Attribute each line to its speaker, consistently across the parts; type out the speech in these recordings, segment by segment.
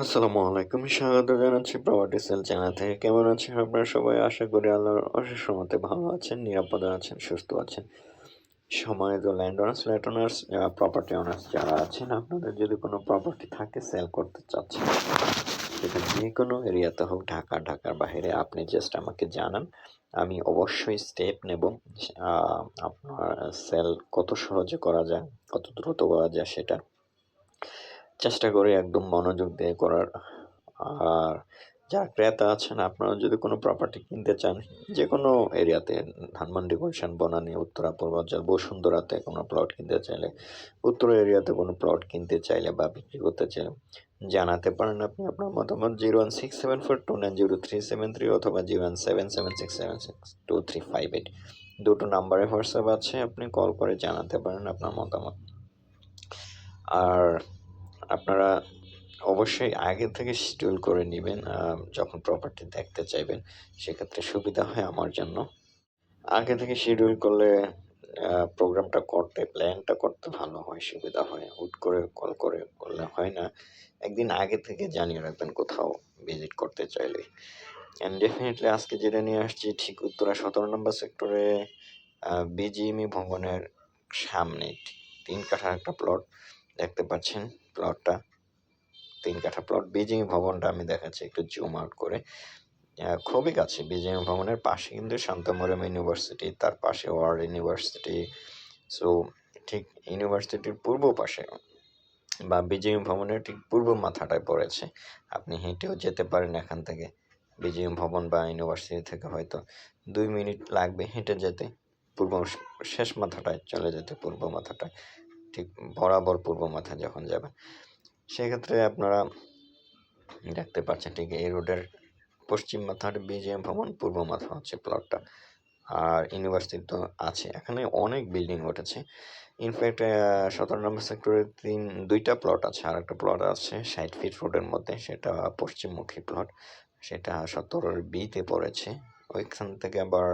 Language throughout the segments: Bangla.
Speaker 1: আসসালামু আলাইকুম, স্বাগত জানাচ্ছি প্রপার্টি সেল চ্যানেল থেকে। কেমন আছেন আপনারা সবাই? আশা করি আল্লাহর অশেষ মতে ভালো আছেন, নিরাপদে আছেন, সুস্থ আছেন। সম্মানিত land owners land owners property owners যারা আছেন, আপনাদের যদি কোনো প্রপার্টি থাকে সেল করতে চাচ্ছেন, সেটা যে কোনো এরিয়াতে হোক, ঢাকা, ঢাকার বাইরে, আপনি জাস্ট আমাকে জানান। আমি অবশ্যই স্টেপ নেব আপনার সেল কত সহজে করা যায়, কত দ্রুত করা যায় সেটা। চেষ্টা করি একদম মনোযোগ দিয়ে করার। আর যারা ক্রেতা আছেন, আপনারা যদি কোনো প্রপার্টি কিনতে চান যে কোনো এরিয়াতে ধানমন্ডি গুলশান বনানী উত্তরা পূর্বাঞ্চল বসুন্ধরাতে কোনো প্লট কিনতে চাইলে, উত্তর এরিয়াতে কোনো প্লট কিনতে চাইলে বা বিক্রি করতে চাইলে, জানাতে পারেন আপনি। আপনার মতামত zero one six seven four two nine zero three seven three অথবা zero one seven seven six seven six two three five eight দুটো নাম্বারে হোয়াটসঅ্যাপ আছে, আপনি কল করে জানাতে পারেন আপনার মতামত। আর আপনারা অবশ্যই আগে থেকে শিডিউল করে নেবেন যখন প্রপার্টি দেখতে চাইবেন, সেক্ষেত্রে সুবিধা হয় আমার জন্য। আগে থেকে শিডিউল করলে প্রোগ্রামটা করতে প্ল্যানটা করতে ভালো হয়, সুবিধা হয়। হুট করে কল করে করলে হয় না। একদিন আগে থেকে জানিয়ে রাখবেন কোথাও ভিজিট করতে চাইলে। অ্যান্ড ডেফিনেটলি আজকে যেটা নিয়ে আসছি, ঠিক উত্তরা সতেরো নম্বর সেক্টরে বিজিএমই ভবনের সামনে, তিন কাঠা একটা প্লট দেখতে পাচ্ছেন। প্লটটা তিন কাঠা প্লট বিজিং ভবনটা আমি দেখাচ্ছি একটু জুম আউট করে। খুবই কাছে। বিজিং ভবনের পাশে কিন্তু শান্তমরম ইউনিভার্সিটি, তার পাশে ওয়ার্ল্ড ইউনিভার্সিটি। সো ঠিক ইউনিভার্সিটির পূর্ব পাশে বা বিজয় ভবনের ঠিক পূর্ব মাথাটায় পড়েছে। আপনি হেঁটেও যেতে পারেন এখান থেকে। বিজয় ভবন বা ইউনিভার্সিটি থেকে হয়তো দুই মিনিট লাগবে হেঁটে যেতে। পূর্ব শেষ মাথাটায় চলে যেতে, পূর্ব মাথাটায়। ঠিক বরাবর পূর্ব মাথা যখন যাবেন সেক্ষেত্রে আপনারা দেখতে পাচ্ছেন ঠিক এই রোডের পশ্চিম মাথার বিজয় ভবন, পূর্ব মাথা হচ্ছে প্লটটা আর ইউনিভার্সিটি তো আছে। এখানে অনেক বিল্ডিং উঠেছে। ইনফ্যাক্ট সতেরো নম্বর সেক্টরে তিন, দুইটা প্লট আছে। আর একটা প্লট আছে ষাট ফিট রোডের মধ্যে। সেটা পশ্চিমমুখী প্লট সেটা সতেরোর বিতে পড়েছে। ওইখান থেকে আবার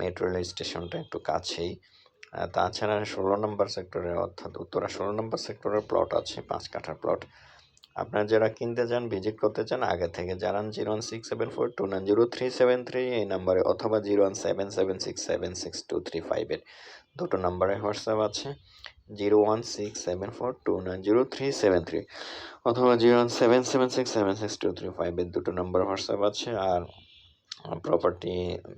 Speaker 1: মেট্রো রেল স্টেশনটা একটু কাছেই। তাছাড়া ষোলো নম্বর সেক্টরে অর্থাৎ উত্তরা ষোলো নম্বর সেক্টরের প্লট আছে, পাঁচ কাঠার প্লট আপনারা যারা কিনতে চান ভিজিট করতে চান, আগে থেকে জানান zero one six seven four two nine zero three seven three এই নাম্বারে, অথবা zero one seven seven six seven six two three five eight. দুটো নাম্বারে হোয়াটসঅ্যাপ আছে, zero one six seven four two nine zero three seven three, অথবা zero one seven seven six seven six two three five eight, দুটো নাম্বার হোয়াটসঅ্যাপ আছে। আর প্রপার্টি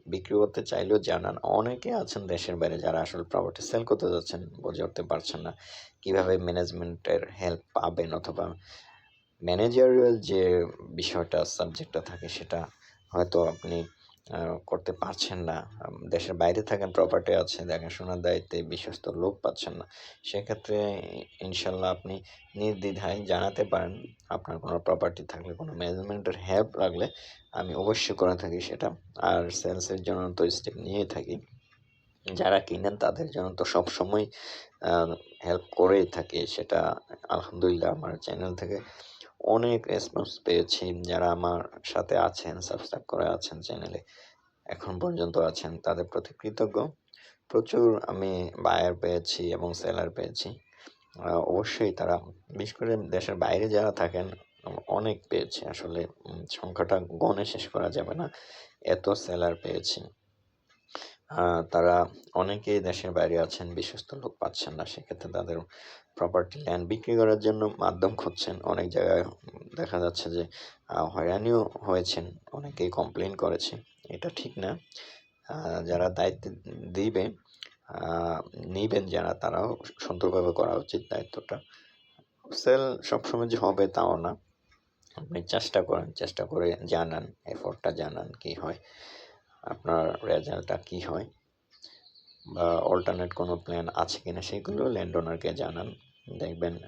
Speaker 1: বিক্রি করতে চাইলেও জানান। অনেকে আছেন দেশের বাইরে যারা আসলে প্রপার্টি সেল করতে যাচ্ছেন, বুঝে উঠতে পারছেন না কীভাবে ম্যানেজমেন্টের হেল্প পাবেন অথবা ম্যানেজারিয়াল যে বিষয়টা সাবজেক্টটা থাকে সেটা হয়তো আপনি করতে পারছেন না। দেশের বাইরে থাকেন প্রপার্টি আছে, দেখাশোনার দায়িত্বে বিশ্বস্ত লোক পাচ্ছেন না। সেক্ষেত্রে ইনশাল্লাহ আপনি নির্দ্বিধায় জানাতে পারেন, আপনার কোনো প্রপার্টি থাকলে, কোনো ম্যানেজমেন্টের হেল্প লাগলে আমি অবশ্যই করে থাকি সেটা। আর সেলসের জন্য তো স্টেপ নিয়েই থাকি। যারা কিনেন তাদের জন্য তো সবসময় হেল্প করেই থাকি, সেটা আলহামদুলিল্লাহ আমার চ্যানেল থেকে অনেক রেসপন্স পেয়েছি যারা আমার সাথে আছেন সাবস্ক্রাইব করে আছেন চ্যানেলে এখন পর্যন্ত আছেন, তাদের প্রতি কৃতজ্ঞ। প্রচুর আমি বায়ার পেয়েছি এবং সেলার পেয়েছি। অবশ্যই তারা, বিশেষ করে দেশের বাইরে যারা থাকেন, অনেক পেয়েছি। আসলে সংখ্যাটা গণে শেষ করা যাবে না। এত সেলার পেয়েছি। তারা অনেকেই দেশের বাইরে আছেন, বিশ্বস্ত লোক পাচ্ছেন না। সেক্ষেত্রে তাদের প্রপার্টি ল্যান্ড বিক্রি করার জন্য মাধ্যম খুঁজছেন। অনেক জায়গায় দেখা যাচ্ছে যে হয়রানিও হয়েছেন। অনেকেই কমপ্লেন করেছে। এটা ঠিক না। যারা দায়িত্ব দিবে নিবেন যারা, তারাও সুন্দরভাবে করা উচিত দায়িত্বটা। সেল সবসময় যে হবে তাও না। আপনি চেষ্টা করেন, চেষ্টা করে জানান এফোর্টটা জানান কি হয়। আপনার রেজাল্টটা কি হয়? বা অল্টারনেট কোনো প্ল্যান আছে কিনা সেগুলো ল্যান্ড ওনারকে জানান। দেখবেন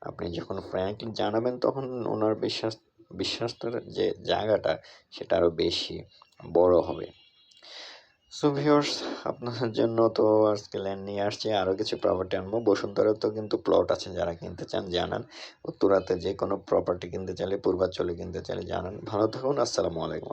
Speaker 1: আপনি যখন ফ্র্যাঙ্কলি জানাবেন তখন ওনার বিশ্বাস বিশ্বাসের যে জায়গাটা সেটা আরও বেশি বড় হবে। সো ভিউয়ার্স আপনাদের জন্য তো আজকে ল্যান্ড নিয়ে আসছে। আরও কিছু প্রপার্টি আনব। বসুন্ধরাতেও কিন্তু প্লট আছে, যারা কিনতে চান জানান। উত্তরাতে যে কোনো প্রপার্টি কিনতে চাইলে, পূর্বাঞ্চলে কিনতে চাইলে জানান। ভালো থাকুন, আসসালামু আলাইকুম